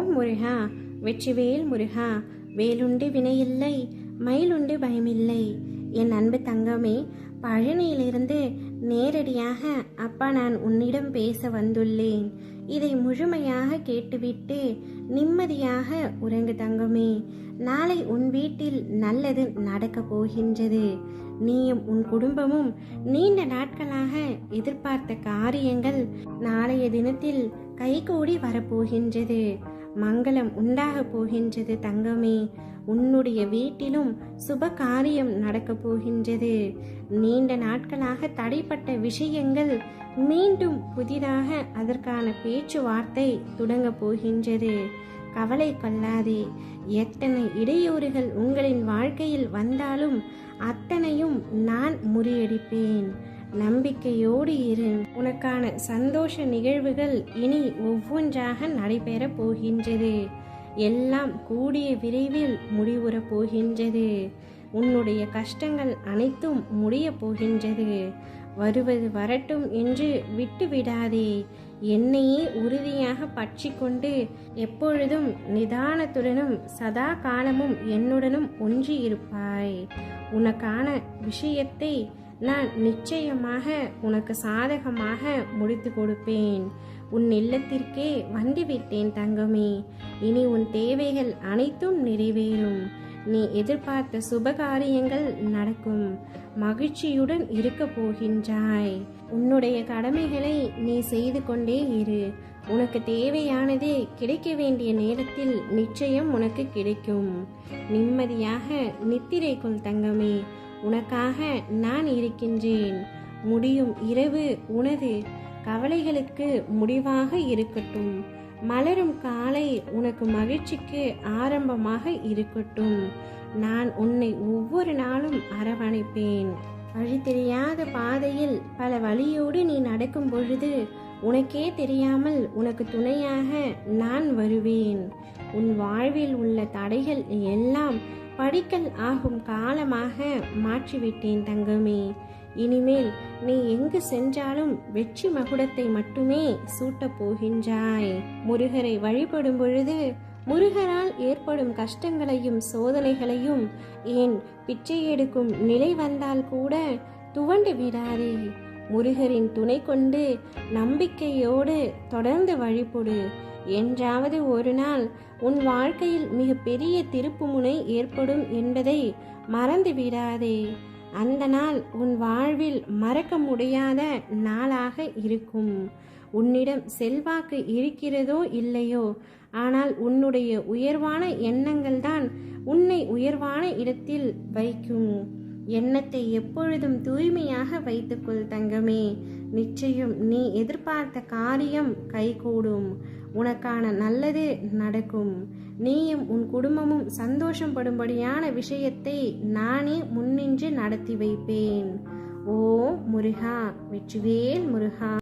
ஓம் முருகா வெற்றிவேல் முருகா வேலுண்டு வினையில்லை மயிலுண்டு பயமில்லை. என் அன்பு தங்கமே பழனியிலிருந்து நேரடியாக அப்பா நான் உன்னிடம் பேச வந்துள்ளேன். இதை முழுமையாக கேட்டுவிட்டு நிம்மதியாக உறங்கு தங்கமே. நாளை உன் வீட்டில் நல்லது நடக்கப் போகின்றது. நீயும் உன் குடும்பமும் நீண்ட நாட்களாக எதிர்பார்த்த காரியங்கள் நாளைய தினத்தில் கைகூடி வரப்போகின்றது. மங்களம் உண்டாகப் போகின்றது தங்கமே. உன்னுடைய வீட்டிலும் சுப காரியம் நடக்கப் போகின்றது. நீண்ட நாட்களாக தடைப்பட்ட விஷயங்கள் மீண்டும் புதிதாக அதற்கான பேச்சுவார்த்தை தொடங்கப் போகின்றது. கவலை கொள்ளாதே. எத்தனை இடையூறுகள் உங்களின் வாழ்க்கையில் வந்தாலும் அத்தனையும் நான் முறியடிப்பேன். நம்பிக்கையோடு இரு. உனக்கான சந்தோஷ நிகழ்வுகள் இனி ஒவ்வொன்றாக நடைபெறப் போகின்றது. எல்லாம் கூடிய விரைவில் முடிவுறப் போகின்றது. உன்னுடைய கஷ்டங்கள் அனைத்தும் முடியப் போகின்றது. வருவது வரட்டும் என்று விட்டுவிடாதே என்னையே உறுதியாக பற்றி கொண்டு எப்பொழுதும் நிதானத்துடனும் சதா காலமும் என்னுடனும் ஒன்றி இருப்பாய் உனக்கான விஷயத்தை நான் நிச்சயமாக உனக்கு சாதகமாக முடித்து கொடுப்பேன். உன் இல்லத்திற்கே வந்துவிட்டேன் தங்கமே. இனி உன் தேவைகள் அனைத்தும் நிறைவேறும். நீ எதிர்பார்த்த சுபகாரியங்கள் நடக்கும். மகிழ்ச்சியுடன் இருக்க போகின்றாய். உன்னுடைய கடமைகளை நீ செய்து கொண்டே இரு. உனக்கு தேவையானது கிடைக்க வேண்டிய நேரத்தில் நிச்சயம் உனக்கு கிடைக்கும். நிம்மதியாக நித்திரை கொள் தங்கமே. உனக்காக நான் இருக்கின்றேன். முடியும் இரவு உனது கவலைகளுக்கு முடிவாக இருக்கட்டும். மலரும் காலை உனக்கு மகிழ்ச்சிக்கு ஆரம்பமாக இருக்கட்டும். நான் உன்னை ஒவ்வொரு நாளும் அரவணைப்பேன். வழி தெரியாத பாதையில் பல வழியோடு நீ நடக்கும் பொழுது உனக்கே தெரியாமல் உனக்கு துணையாக நான் வருவேன். உன் வாழ்வில் உள்ள தடைகள் எல்லாம் படிக்கல் ஆகும் காலமாக மாற்றிவிட்டேன் தங்கமே. இனிமேல் நீ எங்கு சென்றாலும் வெற்றி மகுடத்தை மட்டுமே சூட்டப் போகின்றாய். முருகரை வழிபடும் பொழுது முருகரால் ஏற்படும் கஷ்டங்களையும் சோதனைகளையும் ஏன் பிச்சை எடுக்கும் நிலை வந்தால் கூட துவண்டு விடாதே. முருகரின் துணை கொண்டு நம்பிக்கையோடு தொடர்ந்து வழிபடு. என்றாவது ஒரு நாள் உன் வாழ்க்கையில் மிக பெரிய திருப்புமுனை ஏற்படும் என்பதை மறந்து விடாதே. அந்த நாள் உன் வாழ்வில் மறக்க முடியாத நாளாக இருக்கும். உன்னிடம் செல்வாக்கு இருக்கிறதோ இல்லையோ? ஆனால் உன்னுடைய உயர்வான எண்ணங்கள் தான் உன்னை உயர்வான இடத்தில் வைக்கும். எண்ணத்தை எப்பொழுதும் தூய்மையாக வைத்துக்கொள் தங்கமே. நிச்சயம் நீ எதிர்பார்த்த காரியம் கைகூடும். உனக்கான நல்லது நடக்கும். நீயும் உன் குடும்பமும் சந்தோஷப்படும்படியான விஷயத்தை நானே முன்னின்று நடத்தி வைப்பேன். ஓ முருகா வெற்றிவேல் முருகா.